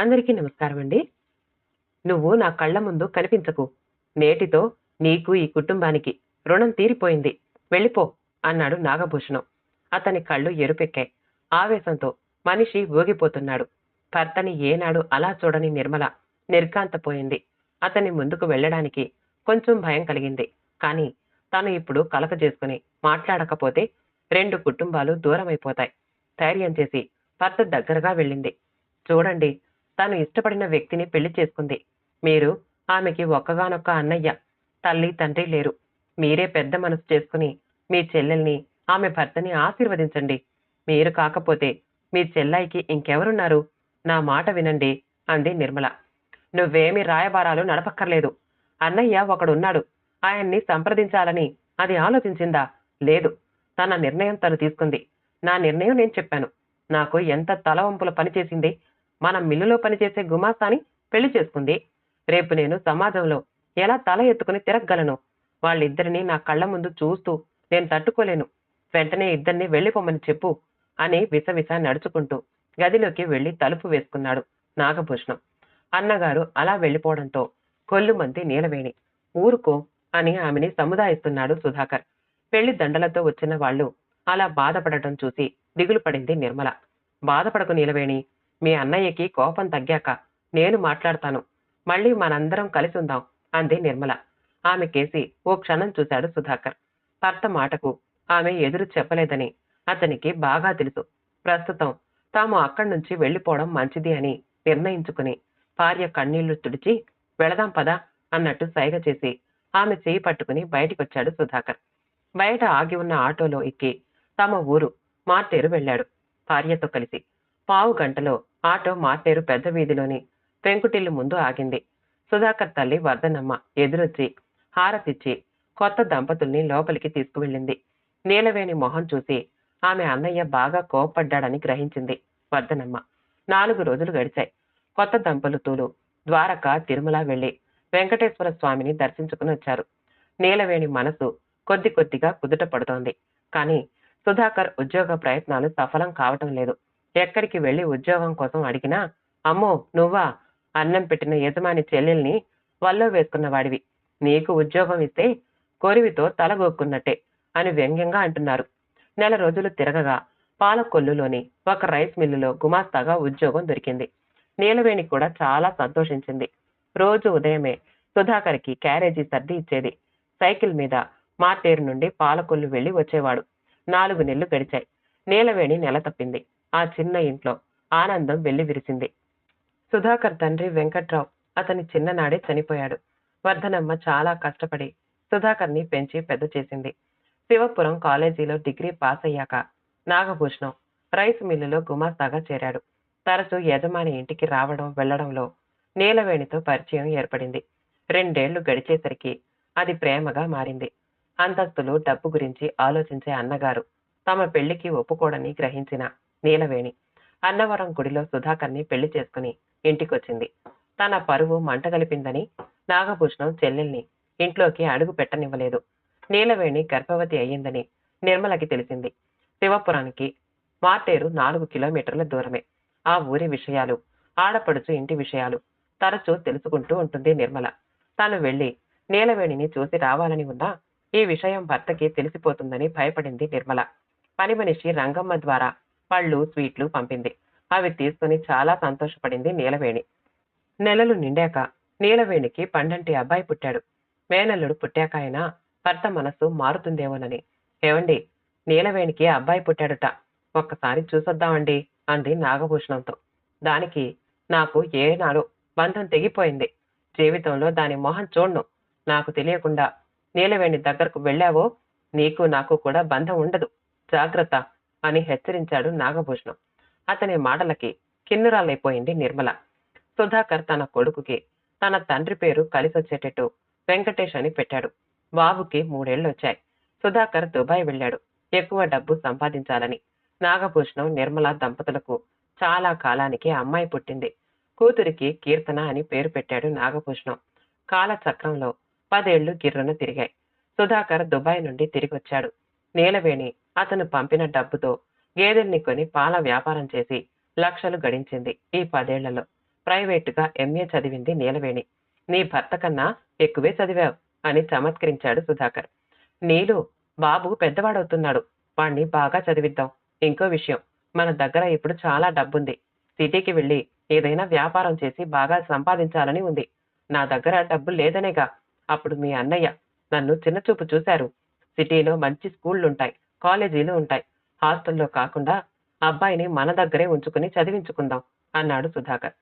అందరికీ నమస్కారం అండి. నువ్వు నా కళ్ళ ముందు కనిపించకు. నేటితో నీకు ఈ కుటుంబానికి రుణం తీరిపోయింది. వెళ్ళిపో అన్నాడు నాగభూషణం. అతని కళ్ళు ఎరుపెక్కాయి. ఆవేశంతో మనిషి ఊగిపోతున్నాడు. భర్తని ఏనాడు అలా చూడని నిర్మల నిర్కాంతపోయింది అతని ముందుకు వెళ్ళడానికి కొంచెం భయం కలిగింది. కానీ తను ఇప్పుడు కలకజేసుకుని మాట్లాడకపోతే రెండు కుటుంబాలు దూరమైపోతాయి. ధైర్యం చేసి భర్త దగ్గరగా వెళ్ళింది. చూడండి తను ఇష్టపడిన వ్యక్తిని పెళ్ళి చేసుకుంది. మీరు ఆమెకి ఒక్కగానొక్క అన్నయ్య తల్లి తండ్రి లేరు. మీరే పెద్ద మనసు చేసుకుని మీ చెల్లెల్ని ఆమె భర్తని ఆశీర్వదించండి. మీరు కాకపోతే మీ చెల్లాయికి ఇంకెవరున్నారు? నా మాట వినండి అంది నిర్మల. నువ్వేమి రాయబారాలు నడపక్కర్లేదు. అన్నయ్య ఒకడున్నాడు. ఆయన్ని సంప్రదించాలని అది ఆలోచించిందా? లేదు. తన నిర్ణయం తను తీసుకుంది. నా నిర్ణయం నేను చెప్పాను. నాకు ఎంత తలవంపుల పనిచేసింది మన మిల్లులో పనిచేసే గుమాస్తాని పెళ్ళి చేసుకుంది. రేపు నేను సమాజంలో ఎలా తల ఎత్తుకుని తిరగగలను వాళ్ళిద్దరిని నా కళ్ళ ముందు చూస్తూ నేను తట్టుకోలేను. వెంటనే ఇద్దరిని వెళ్ళిపోమని చెప్పు అని విసవిస నడుచుకుంటూ గదిలోకి వెళ్ళి తలుపు వేసుకున్నాడు నాగభూషణం. అన్నగారు అలా వెళ్ళిపోవడంతో కొల్లుమంది నీలవేణి ఊరుకో అని ఆమెని సముదాయిస్తున్నాడు సుధాకర్. పెళ్ళి దండలతో వచ్చిన వాళ్ళు అలా బాధపడటం చూసి దిగులు పడింది నిర్మల. బాధపడకు నీలవేణి మీ అన్నయ్యకి కోపం తగ్గాక నేను మాట్లాడతాను. మళ్ళీ మనందరం కలిసి ఉందాం అంది నిర్మల. ఆమె కేసి ఓ క్షణం చూశాడు సుధాకర్. భర్త మాటకు ఆమె ఎదురు చెప్పలేదని అతనికి బాగా తెలుసు. ప్రస్తుతం తాము అక్కడి నుంచి వెళ్ళిపోవడం మంచిది అని నిర్ణయించుకుని భార్య కన్నీళ్ళు తుడిచి వెళదాం పదా అన్నట్టు సైగ చేసి ఆమె చేయి పట్టుకుని బయటికొచ్చాడు సుధాకర్. బయట ఆగి ఉన్న ఆటోలో ఎక్కి తమ ఊరు మార్టేరు వెళ్ళాడు. భార్యతో కలిసి పావు గంటలో ఆటో మార్టేరు పెద్ద వీధిలోని పెంకుటిల్లు ముందు ఆగింది. సుధాకర్ తల్లి వర్ధనమ్మ ఎదురొచ్చి హారతిచ్చి కొత్త దంపతుల్ని లోపలికి తీసుకువెళ్ళింది. నీలవేణి మొహం చూసి ఆమె అన్నయ్య బాగా కోప్పడ్డాడని గ్రహించింది వర్ధనమ్మ నాలుగు రోజులు గడిచాయి. కొత్త దంపతులు ద్వారక తిరుమల వెళ్ళి వెంకటేశ్వర స్వామిని దర్శించుకుని వచ్చారు. నీలవేణి మనసు కొద్ది కొద్దిగా కుదుట పడుతోంది. కానీ సుధాకర్ ఉద్యోగ ప్రయత్నాలు సఫలం కావటం లేదు. ఎక్కడికి వెళ్ళి ఉద్యోగం కోసం అడిగినా అమ్మో నువ్వా? అన్నం పెట్టిన యజమాని చెల్లెల్ని వల్లో వేసుకున్న వాడివి. నీకు ఉద్యోగం ఇస్తే కొరివితో తలగొక్కున్నట్టే అని వ్యంగ్యంగా అంటున్నారు. నెల రోజులు తిరగగా పాలకొల్లులోని ఒక రైస్ మిల్లులో గుమాస్తాగా ఉద్యోగం దొరికింది. నీలవేణి కూడా చాలా సంతోషించింది. రోజు ఉదయమే సుధాకర్కి క్యారేజీ సర్ది ఇచ్చేది. సైకిల్ మీద మార్టేరు నుండి పాలకొల్లు వెళ్ళి వచ్చేవాడు. నాలుగు నెలలు గడిచాయి. నీలవేణి నెల తప్పింది. ఆ చిన్న ఇంట్లో ఆనందం వెళ్ళి విరిసింది. సుధాకర్ తండ్రి వెంకట్రావు అతని చిన్ననాడే చనిపోయాడు. వర్ధనమ్మ చాలా కష్టపడి సుధాకర్ని పెంచి పెద్ద చేసింది. శివపురం కాలేజీలో డిగ్రీ పాస్ అయ్యాక నాగభూషణం రైస్ మిల్లులో గుమాస్తాగా చేరాడు. తరచూ యజమాని ఇంటికి రావడం వెళ్ళడంలో నీలవేణితో పరిచయం ఏర్పడింది. రెండేళ్ళు గడిచేసరికి అది ప్రేమగా మారింది. అంతస్తులు డబ్బు గురించి ఆలోచించే అన్నగారు తమ పెళ్ళికి ఒప్పుకోడని గ్రహించిన నీలవేణి. అన్నవరం గుడిలో సుధాకర్ని పెళ్ళి చేసుకుని ఇంటికొచ్చింది. తన పరువు మంటగలిపిందని నాగభూషణం చెల్లెల్ని ఇంట్లోకి అడుగు పెట్టనివ్వలేదు. నీలవేణి గర్భవతి అయ్యిందని నిర్మలకి తెలిసింది. శివపురానికి మార్టేరు నాలుగు కిలోమీటర్ల దూరమే. ఆ ఊరి విషయాలు ఆడపడుచు ఇంటి విషయాలు తరచూ తెలుసుకుంటూ ఉంటుంది నిర్మల. తను వెళ్ళి నీలవేణిని చూసి రావాలని ఉన్నా ఈ విషయం భర్తకి తెలిసిపోతుందని భయపడింది నిర్మల. పని మనిషి రంగమ్మ ద్వారా పళ్ళు స్వీట్లు పంపింది. అవి తీసుకుని చాలా సంతోషపడింది నీలవేణి. నెలలు నిండాక నీలవేణికి పండంటి అబ్బాయి పుట్టాడు. మేనల్లుడు పుట్టాక అయినా భర్త మనసు మారుతుందేమోనని. ఏవండి నీలవేణికి అబ్బాయి పుట్టాడుట. ఒక్కసారి చూసొద్దామండి అంది నాగభూషణంతో. దానికి నాకు ఏనాడు బంధం తెగిపోయింది. జీవితంలో దాని మొహం చూడ్ను. నాకు తెలియకుండా నీలవేణి దగ్గరకు వెళ్ళావో నీకు నాకు కూడా బంధం ఉండదు. జాగ్రత్త. అని హెచ్చరించాడు నాగభూషణం. అతని మాటలకి కిన్నురాలైపోయింది నిర్మల. సుధాకర్ తన కొడుకుకి తన తండ్రి పేరు కలిసొచ్చేటట్టు వెంకటేష్ అని పెట్టాడు. బాబుకి మూడేళ్ళు వచ్చాయి సుధాకర్ దుబాయ్ వెళ్ళాడు. ఎక్కువ డబ్బు సంపాదించాలని. నాగభూషణం నిర్మల దంపతులకు చాలా కాలానికి అమ్మాయి పుట్టింది. కూతురికి కీర్తన అని పేరు పెట్టాడు నాగభూషణం. కాలచక్రంలో పదేళ్ళు గిర్రున తిరిగాయి. సుధాకర్ దుబాయ్ నుండి తిరిగొచ్చాడు. నీలవేణి అతను పంపిన డబ్బుతో గేదెల్ని కొని పాల వ్యాపారం చేసి లక్షలు గడించింది ఈ పదేళ్ళలో. ప్రైవేటుగా ఎంఏ చదివింది నీలవేణి. నీ భర్త కన్నా ఎక్కువే చదివావు అని చమత్కరించాడు సుధాకర్. నీలు బాబు పెద్దవాడవుతున్నాడు. వాణ్ణి బాగా చదివిద్దాం. ఇంకో విషయం మన దగ్గర ఇప్పుడు చాలా డబ్బుంది. సిటీకి వెళ్ళి ఏదైనా వ్యాపారం చేసి బాగా సంపాదించాలని ఉంది. నా దగ్గర డబ్బు లేదనేగా. అప్పుడు మీ అన్నయ్య నన్ను చిన్నచూపు చూశారు. సిటీలో మంచి స్కూళ్ళుంటాయి. కాలేజీలు ఉంటాయి. హాస్టల్లో కాకుండా అబ్బాయిని మన దగ్గరే ఉంచుకుని చదివించుకుందాం అన్నాడు సుధాకర్.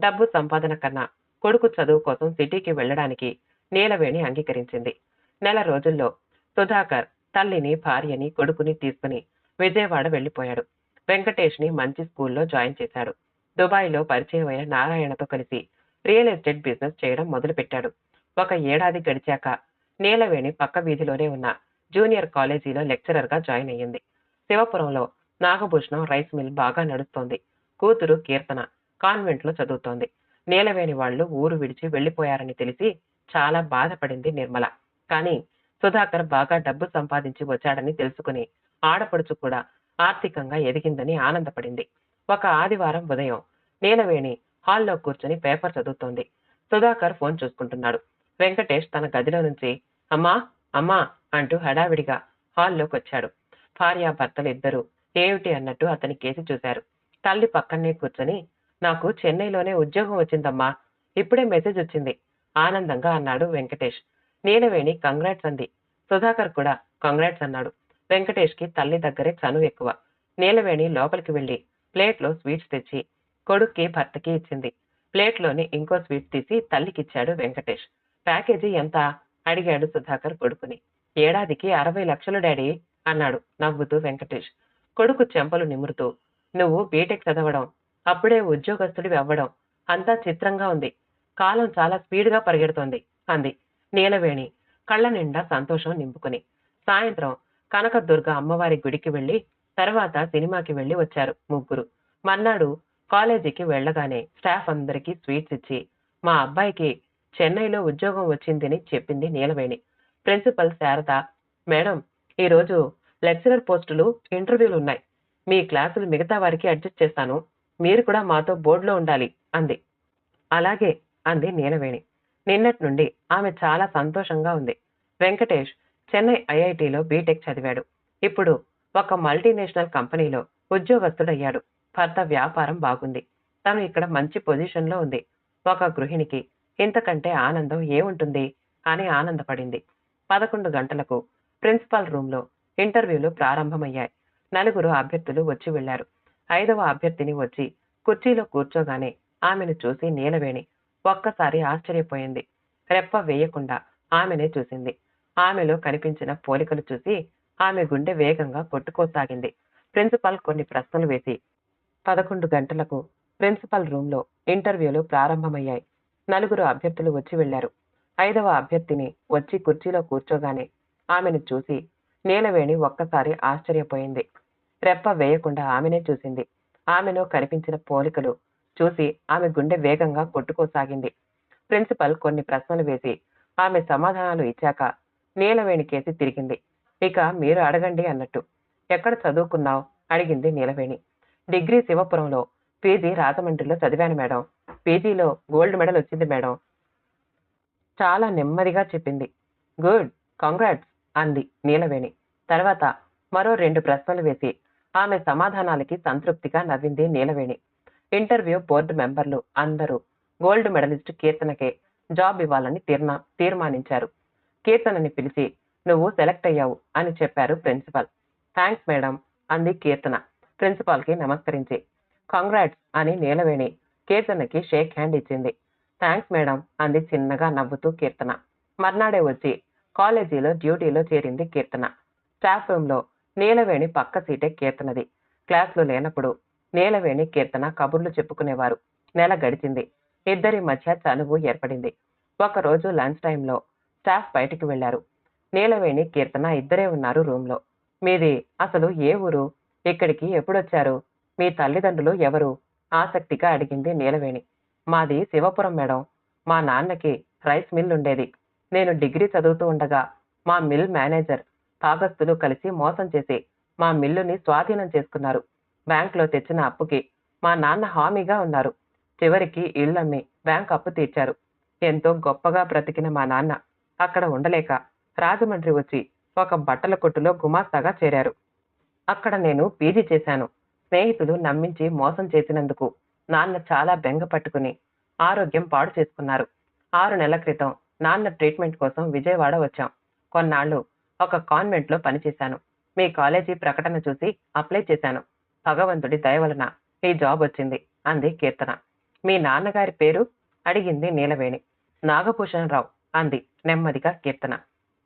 డబ్బు సంపాదన కన్నా కొడుకు చదువు కోసం సిటీకి వెళ్ళడానికి నీలవేణి అంగీకరించింది. నెల రోజుల్లో సుధాకర్ తల్లిని భార్యని కొడుకుని తీసుకుని విజయవాడ వెళ్ళిపోయాడు. వెంకటేష్ని మంచి స్కూల్లో జాయిన్ చేశాడు. దుబాయ్లో పరిచయమైన నారాయణతో కలిసి రియల్ ఎస్టేట్ బిజినెస్ చేయడం మొదలుపెట్టాడు. ఒక ఏడాది గడిచాక నీలవేణి పక్క వీధిలోనే ఉన్న జూనియర్ కాలేజీలో లెక్చరర్గా జాయిన్ అయ్యింది. శివపురంలో నాగభూషణం రైస్ మిల్ బాగా నడుస్తోంది. కూతురు కీర్తన కాన్వెంట్లో చదువుతోంది. నీలవేణి వాళ్ళు ఊరు విడిచి వెళ్ళిపోయారని తెలిసి చాలా బాధపడింది నిర్మల. కానీ సుధాకర్ బాగా డబ్బు సంపాదించి వచ్చాడని తెలుసుకుని ఆడపడుచు కూడా ఆర్థికంగా ఎదిగిందని ఆనందపడింది. ఒక ఆదివారం ఉదయం నీలవేణి హాల్లో కూర్చొని పేపర్ చదువుతోంది. సుధాకర్ ఫోన్ చూసుకుంటున్నాడు. వెంకటేష్ తన గదిలో నుంచి అమ్మా అమ్మా అంటూ హడావిడిగా హాల్లోకి వచ్చాడు భార్యాభర్తలు ఇద్దరు ఏమిటి అన్నట్టు అతని కేసి చూశారు. తల్లి పక్కనే కూర్చొని నాకు చెన్నైలోనే ఉద్యోగం వచ్చిందమ్మా ఇప్పుడే మెసేజ్ వచ్చింది ఆనందంగా అన్నాడు వెంకటేష్. నీలవేణి కంగ్రాట్స్ అంది. సుధాకర్ కూడా కంగ్రాట్స్ అన్నాడు. వెంకటేష్కి తల్లి దగ్గరే చనువు ఎక్కువ. నీలవేణి లోపలికి వెళ్ళి ప్లేట్లో స్వీట్స్ తెచ్చి కొడుక్కి భర్తకి ఇచ్చింది. ప్లేట్లోని ఇంకో స్వీట్ తీసి తల్లికిచ్చాడు వెంకటేష్. ప్యాకేజీ ఎంత? అడిగాడు సుధాకర్ కొడుకుని. ఏడాదికి అరవై లక్షలు డాడీ అన్నాడు నవ్వుతూ వెంకటేష్. కొడుకు చెంపలు నిమురుతూ నువ్వు బీటెక్ చదవడం అప్పుడే ఉద్యోగస్తుడివి అవ్వడం అంతా చిత్రంగా ఉంది. కాలం చాలా స్పీడ్గా పరిగెడుతోంది అంది నీలవేణి కళ్ళ నిండా సంతోషం నింపుకుని. సాయంత్రం కనకదుర్గ అమ్మవారి గుడికి వెళ్ళి తర్వాత సినిమాకి వెళ్ళి వచ్చారు ముగ్గురు. మర్నాడు కాలేజీకి వెళ్ళగానే స్టాఫ్ అందరికీ స్వీట్స్ ఇచ్చి మా అబ్బాయికి చెన్నైలో ఉద్యోగం వచ్చిందని చెప్పింది నీలవేణి. ప్రిన్సిపల్ శారద మేడం ఈరోజు లెక్చరర్ పోస్టులు ఇంటర్వ్యూలు ఉన్నాయి. మీ క్లాసులు మిగతా వారికి అడ్జస్ట్ చేస్తాను. మీరు కూడా మాతో బోర్డులో ఉండాలి అంది. అలాగే అంది నీలవేణి. నిన్నటి నుండి ఆమె చాలా సంతోషంగా ఉంది. వెంకటేష్ చెన్నై ఐఐటిలో బీటెక్ చదివాడు. ఇప్పుడు ఒక మల్టీనేషనల్ కంపెనీలో ఉద్యోగస్తుడయ్యాడు. భర్త వ్యాపారం బాగుంది. తను ఇక్కడ మంచి పొజిషన్లో ఉంది. ఒక గృహిణికి ఇంతకంటే ఆనందం ఏముంటుంది? అని ఆనందపడింది. పదకొండు గంటలకు ప్రిన్సిపాల్ రూమ్లో ఇంటర్వ్యూలు ప్రారంభమయ్యాయి. నలుగురు అభ్యర్థులు వచ్చి వెళ్ళారు ఐదవ అభ్యర్థిని వచ్చి కుర్చీలో కూర్చోగానే ఆమెను చూసి నీలవేణి ఒక్కసారి ఆశ్చర్యపోయింది. రెప్ప వేయకుండా ఆమెనే చూసింది. ఆమెలో కనిపించిన పోలికలు చూసి ఆమె గుండె వేగంగా కొట్టుకోసాగింది. ప్రిన్సిపల్ కొన్ని ప్రశ్నలు వేసి పదకొండు గంటలకు ప్రిన్సిపల్ రూమ్లో ఇంటర్వ్యూలు ప్రారంభమయ్యాయి. నలుగురు అభ్యర్థులు వచ్చి వెళ్ళారు ఐదవ అభ్యర్థిని వచ్చి కుర్చీలో కూర్చోగానే ఆమెను చూసి నీలవేణి ఒక్కసారి ఆశ్చర్యపోయింది. రెప్ప వేయకుండా ఆమెనే చూసింది. ఆమెలో కనిపించిన పోలికలు చూసి ఆమె గుండె వేగంగా కొట్టుకోసాగింది. ప్రిన్సిపల్ కొన్ని ప్రశ్నలు వేసి ఆమె సమాధానాలు ఇచ్చాక నీలవేణి కేసి తిరిగింది. ఇక మీరు అడగండి అన్నట్టు. ఎక్కడ చదువుకున్నావు? అడిగింది నీలవేణి. డిగ్రీ శివపురంలో పీజీ రాజమండ్రిలో చదివాను మేడం. పీజీలో గోల్డ్ మెడల్ వచ్చింది మేడం. చాలా నెమ్మదిగా చెప్పింది. గుడ్ కంగ్రాట్స్ అంది నీలవేణి. తర్వాత మరో రెండు ప్రశ్నలు వేసి ఆమె సమాధానాలకి సంతృప్తిగా నవ్వింది నీలవేణి. ఇంటర్వ్యూ బోర్డు మెంబర్లు అందరూ గోల్డ్ మెడలిస్ట్ కీర్తనకే జాబ్ ఇవ్వాలని తీర్మా తీర్మానించారు. కీర్తనని పిలిచి నువ్వు సెలెక్ట్ అయ్యావు అని చెప్పారు ప్రిన్సిపల్. థ్యాంక్స్ మేడం అంది కీర్తన. ప్రిన్సిపాల్కి నమస్కరించి కంగ్రాట్స్ అని నీలవేణి కీర్తనకి షేక్ హ్యాండ్ ఇచ్చింది. థ్యాంక్స్ మేడం అంది చిన్నగా నవ్వుతూ కీర్తన. మర్నాడే వచ్చి కాలేజీలో డ్యూటీలో చేరింది కీర్తన. స్టాఫ్ రూమ్లో నీలవేణి పక్క సీటే కీర్తనది. క్లాసులు లేనప్పుడు నీలవేణి కీర్తన కబుర్లు చెప్పుకునేవారు. నెల గడిచింది. ఇద్దరి మధ్య చనువు ఏర్పడింది. ఒకరోజు లంచ్ టైంలో స్టాఫ్ బయటికి వెళ్ళారు నీలవేణి కీర్తన ఇద్దరే ఉన్నారు రూమ్లో. మీది అసలు ఏ ఊరు? ఇక్కడికి ఎప్పుడొచ్చారు? మీ తల్లిదండ్రులు ఎవరు? ఆసక్తిగా అడిగింది నీలవేణి. మాది శివపురం మేడం. మా నాన్నకి రైస్ మిల్ ఉండేది. నేను డిగ్రీ చదువుతూ ఉండగా మా మిల్ మేనేజర్ తాగస్తులు కలిసి మోసం చేసి మా మిల్లుని స్వాధీనం చేసుకున్నారు. బ్యాంకులో తెచ్చిన అప్పుకి మా నాన్న హామీగా ఉన్నారు. చివరికి ఇళ్ళమ్మి బ్యాంక్ అప్పు తీర్చారు. ఎంతో గొప్పగా బ్రతికిన మా నాన్న అక్కడ ఉండలేక రాజమండ్రి వచ్చి ఒక బట్టల కొట్టులో గుమాస్తాగా చేరారు. అక్కడ నేను పీజీ చేశాను. స్నేహితులు నమ్మించి మోసం చేసినందుకు నాన్న చాలా బెంగ పట్టుకుని ఆరోగ్యం పాడు చేసుకున్నారు. ఆరు నెలల క్రితం నాన్న ట్రీట్మెంట్ కోసం విజయవాడ వచ్చాం. కొన్నాళ్ళు ఒక కాన్వెంట్లో పనిచేశాను. మీ కాలేజీ ప్రకటన చూసి అప్లై చేశాను. భగవంతుడి దయ వలన ఈ జాబ్ వచ్చింది అంది కీర్తన. మీ నాన్నగారి పేరు? అడిగింది నీలవేణి. నాగభూషణరావు అంది నెమ్మదిగా కీర్తన.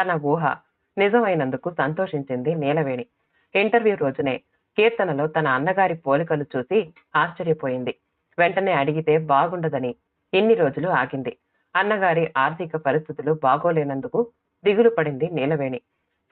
తన ఊహ నిజమైనందుకు సంతోషించింది నీలవేణి. ఇంటర్వ్యూ రోజునే కీర్తనలో తన అన్నగారి పోలికలు చూసి ఆశ్చర్యపోయింది. వెంటనే అడిగితే బాగుండదని ఇన్ని రోజులు ఆగింది. అన్నగారి ఆర్థిక పరిస్థితులు బాగోలేనందుకు దిగులు పడింది నీలవేణి.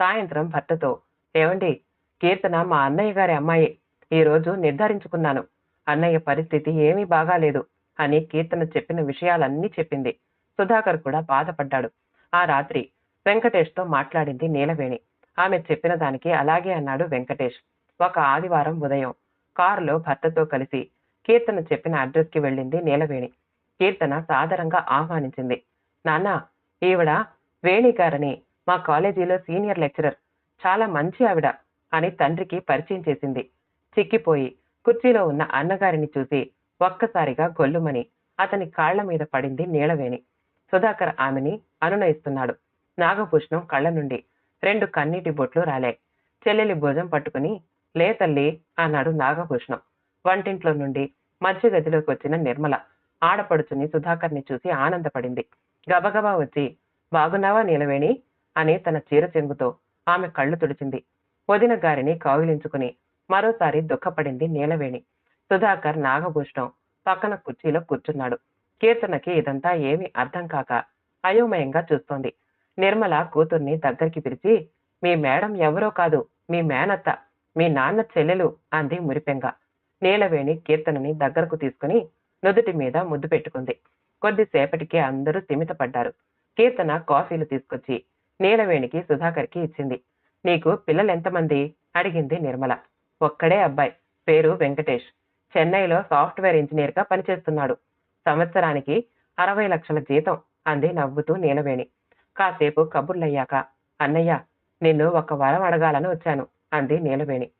సాయంత్రం భర్తతో ఏమండి కీర్తన మా అన్నయ్య గారి అమ్మాయి. ఈ రోజు నిర్ధారించుకున్నాను. అన్నయ్య పరిస్థితి ఏమీ బాగాలేదు అని కీర్తన చెప్పిన విషయాలన్నీ చెప్పింది. సుధాకర్ కూడా బాధపడ్డాడు. ఆ రాత్రి వెంకటేష్తో మాట్లాడింది నీలవేణి. ఆమె చెప్పిన దానికి అలాగే అన్నాడు వెంకటేష్. ఒక ఆదివారం ఉదయం కారులో భర్తతో కలిసి కీర్తన చెప్పిన అడ్రస్కి వెళ్ళింది నీలవేణి. కీర్తన సాదరంగా ఆహ్వానించింది. నాన్న ఈవిడ వేణి గారని మా కాలేజీలో సీనియర్ లెక్చరర్. చాలా మంచి ఆవిడ అని తండ్రికి పరిచయం చేసింది. చిక్కిపోయి కుర్చీలో ఉన్న అన్నగారిని చూసి ఒక్కసారిగా గొల్లుమని అతని కాళ్ళ మీద పడింది నీలవేణి. సుధాకర్ ఆమెని అనునయిస్తున్నాడు. నాగభూషణం కళ్ళ నుండి రెండు కన్నీటి బొట్లు రాలాయి చెల్లెలి భోజం పట్టుకుని లే తల్లి అన్నాడు నాగభూషణం. వంటింట్లో నుండి మధ్య గదిలోకి వచ్చిన నిర్మల ఆడపడుచుని సుధాకర్ని చూసి ఆనందపడింది. గబగబా వచ్చి బాగున్నావా నీలవేణి? అని తన చీర చెంగుతో ఆమె కళ్ళు తుడిచింది. వదిన గారిని కౌగిలించుకుని మరోసారి దుఃఖపడింది నీలవేణి. సుధాకర్ నాగభూషణం పక్కన కుర్చీలో కూర్చున్నాడు. కీర్తనకి ఇదంతా ఏమీ అర్థం కాక అయోమయంగా చూస్తోంది. నిర్మల కూతుర్ని దగ్గరికి పిలిచి మీ మేడం ఎవరో కాదు మీ మేనత్త మీ నాన్న చెల్లెలు అంది మురిపెంగా. నీలవేణి కీర్తనని దగ్గరకు తీసుకుని నుదుటి మీద ముద్దు పెట్టుకుంది. కొద్దిసేపటికి అందరూ స్థిమితపడ్డారు కీర్తన కాఫీలు తీసుకొచ్చి నీలవేణికి సుధాకర్కి ఇచ్చింది. నీకు పిల్లలు ఎంతమంది అడిగింది నిర్మల. ఒక్కడే అబ్బాయి. పేరు వెంకటేష్. చెన్నైలో సాఫ్ట్వేర్ ఇంజనీర్గా పనిచేస్తున్నాడు. సంవత్సరానికి అరవై లక్షల జీతం అంది నవ్వుతూ నీలవేణి. కాసేపు కబుర్లయ్యాక అన్నయ్య నిన్ను ఒక వరం అడగాలని వచ్చాను. అంది నీలవేణి.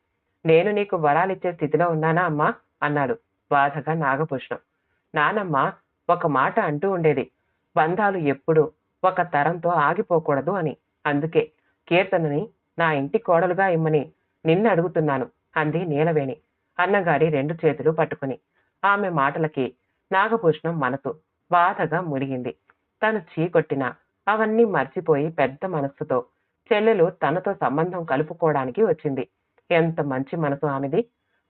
నేను నీకు వరాలిచ్చే స్థితిలో ఉన్నానా అమ్మా? అన్నాడు బాధగా నాగభూషణం. నానమ్మ ఒక మాట అంటూ ఉండేది. బంధాలు ఎప్పుడు ఒక తరంతో ఆగిపోకూడదు అని. అందుకే కీర్తనని నా ఇంటి కోడలుగా ఇమ్మని నిన్ను అడుగుతున్నాను అంది నీలవేణి అన్నగారి రెండు చేతులు పట్టుకుని. ఆమె మాటలకి నాగభూషణం మనసు బాధగా మురిగింది తను చీకొట్టినా అవన్నీ మర్చిపోయి పెద్ద మనస్సుతో చెల్లెలు తనతో సంబంధం కలుపుకోవడానికి వచ్చింది. ఎంత మంచి మనసు ఆమెది.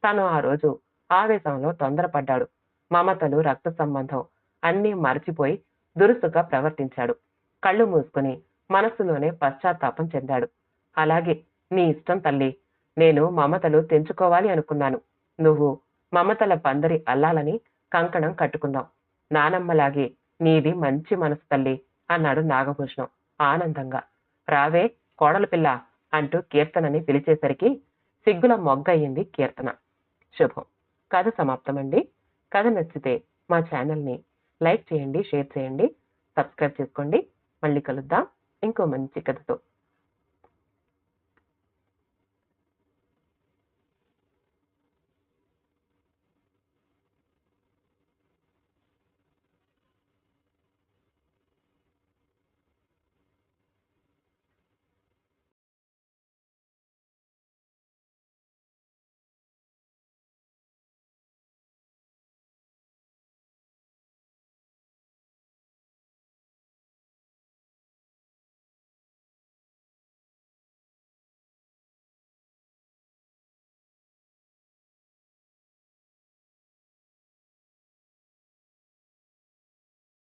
తను ఆ రోజు ఆవేశంలో తొందరపడ్డాడు. మమతలు రక్త సంబంధం అన్నీ మర్చిపోయి దురుసుగా ప్రవర్తించాడు. కళ్ళు మూసుకుని మనస్సులోనే పశ్చాత్తాపం చెందాడు. అలాగే నీ ఇష్టం తల్లి. నేను మమతలు తెంచుకోవాలి అనుకున్నాను. నువ్వు మమతల పందరి అల్లాలని కంకణం కట్టుకుందాం నానమ్మలాగే నీది మంచి మనసు తల్లి అన్నాడు నాగభూషణం ఆనందంగా. రావే కోడలు పిల్ల అంటూ కీర్తనని పిలిచేసరికి సిగ్గుల మొగ్గయింది కీర్తన. శుభం. కథ సమాప్తమండి. కథ నచ్చితే మా ఛానల్ని లైక్ చేయండి షేర్ చేయండి సబ్స్క్రైబ్ చేసుకోండి. మళ్ళీ కలుద్దాం. ఇంకో మంచి కథతో.